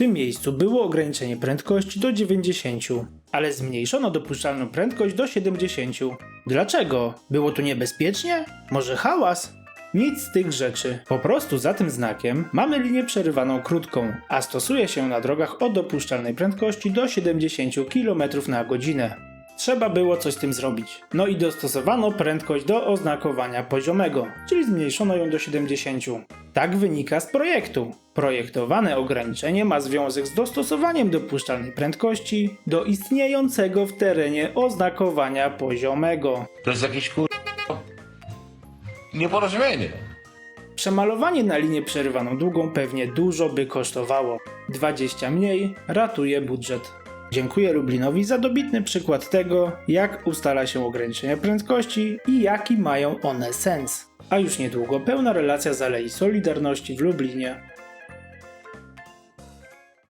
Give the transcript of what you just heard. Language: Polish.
tym miejscu było ograniczenie prędkości do 90, ale zmniejszono dopuszczalną prędkość do 70. Dlaczego? Było tu niebezpiecznie? Może hałas? Nic z tych rzeczy. Po prostu za tym znakiem mamy linię przerywaną krótką, a stosuje się na drogach o dopuszczalnej prędkości do 70 km na godzinę. Trzeba było coś z tym zrobić. No i dostosowano prędkość do oznakowania poziomego, czyli zmniejszono ją do 70. Tak wynika z projektu. Projektowane ograniczenie ma związek z dostosowaniem dopuszczalnej prędkości do istniejącego w terenie oznakowania poziomego. To jest jakieś kur... nieporozumienie. Przemalowanie na linię przerywaną długą pewnie dużo by kosztowało. 20 mniej ratuje budżet. Dziękuję Lublinowi za dobitny przykład tego, jak ustala się ograniczenia prędkości i jaki mają one sens. A już niedługo pełna relacja z Alei Solidarności w Lublinie.